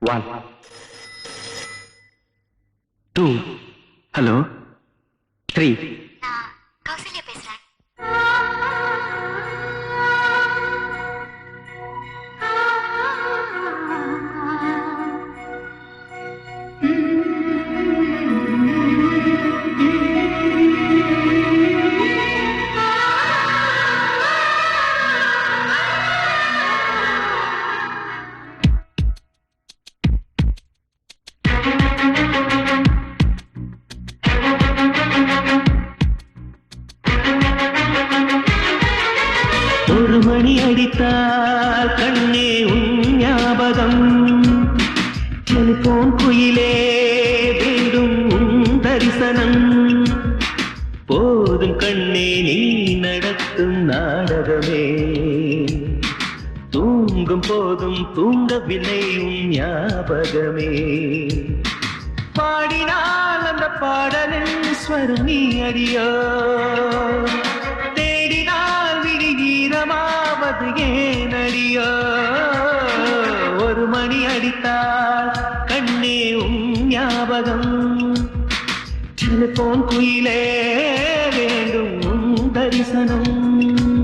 One. Two. Hello. Three. ஒரு மணி அடித்தால் கண்ணே உன் ஞாபகம். டெலிபோன் குயிலே வேண்டும் தரிசனம். போதும் கண்ணே நீ நடத்தும் நாடகமே. தூங்கும் போதும் தூங்கவில்லை உன் ஞாபகமே. பாடினால் அந்த பாடலின் ஸ்வரம் நீ அடியோ ஏன் ஒரு மணி அடித்தால் கண்ணே உன் ஞாபகம். டெலிபோன் குயிலே வேண்டும் உன் தரிசனம்.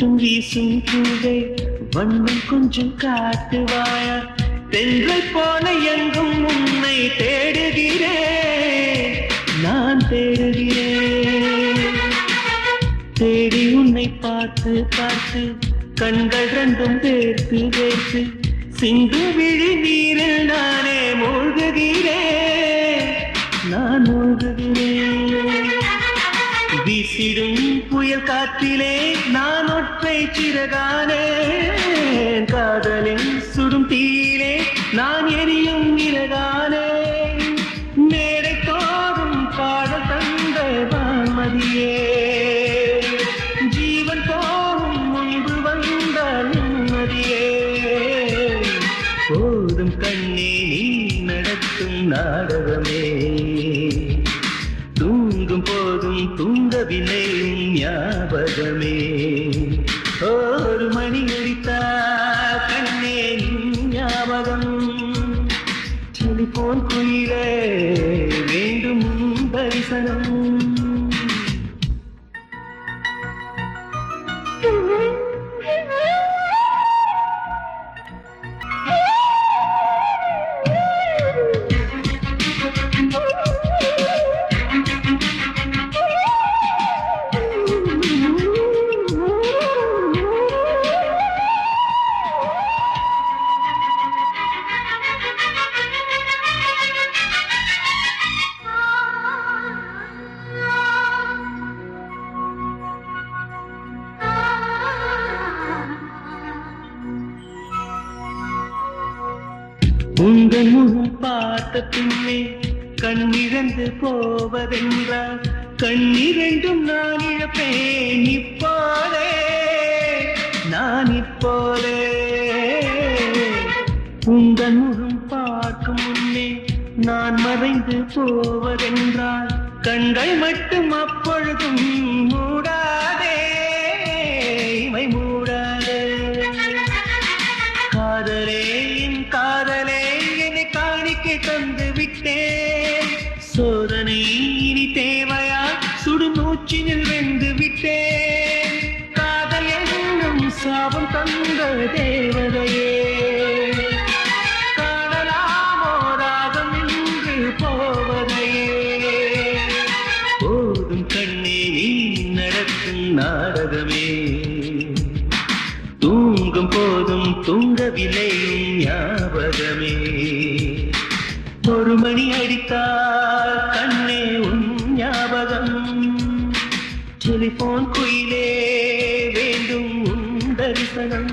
மட்டும் வீசும் பூவே வண்ணம் கொஞ்சம் காட்டுவாயா. தென்றை போல எங்கும் உன்னை தேடுகிறேன். நான் தேடுகிறேன். தேடி உன்னை பார்த்து பார்த்து கண்கள் ரெண்டும் வேர்த்து வேர்த்து சிந்து விழி நீரில் நானே மூழ்குகிறேன். நான் மூழ்குகிறேன். வீசிடும் புயல் காற்றிலே நான் ஒற்றை சிறகானே. காதலின் சுடும் தீயிலே நான் எரியும் இறகானே. மேடை தோறும் பாட தந்த வான்மதியே. ஜீவன் தோறும் முன்பு வந்த நிம்மதியே. போதும் கண்ணே நீ நடத்தும் நாடகமே. தூங்கவில்லை ஞாபகமே. ஒரு மணி அடித்தா கண்ணே ஞாபகம். டெலிபோன் குயிலே வேண்டும் தரிசனம். உங்கள் முகம் பார்த்த பின்னே கண்ணிழந்து போவதென்றால் கண்ணிரண்டும் நான் இழப்பேன் இப்போதே நான் இப்போதே. உங்கள் முகம் பார்க்கும் முன்னே நான் மறைந்து போவதென்றால் கண்கள் மட்டும் அப்பொழுதும் சுடு மூச்சினில் வெந்து விட்டேன். காதல் என்னும் சாபம் தந்த தேவதையே. காணலாமோ ராகம் இன்று போவதையே. போதும் கண்ணே நீ நடக்கும் நாடகமே. தூங்கும் போதும் தூங்கவில்லை ஞாபகமே. ஒரு மணி அடித்தார் குருவி போல் குயிலே வேண்டும் உந்தரிசனம்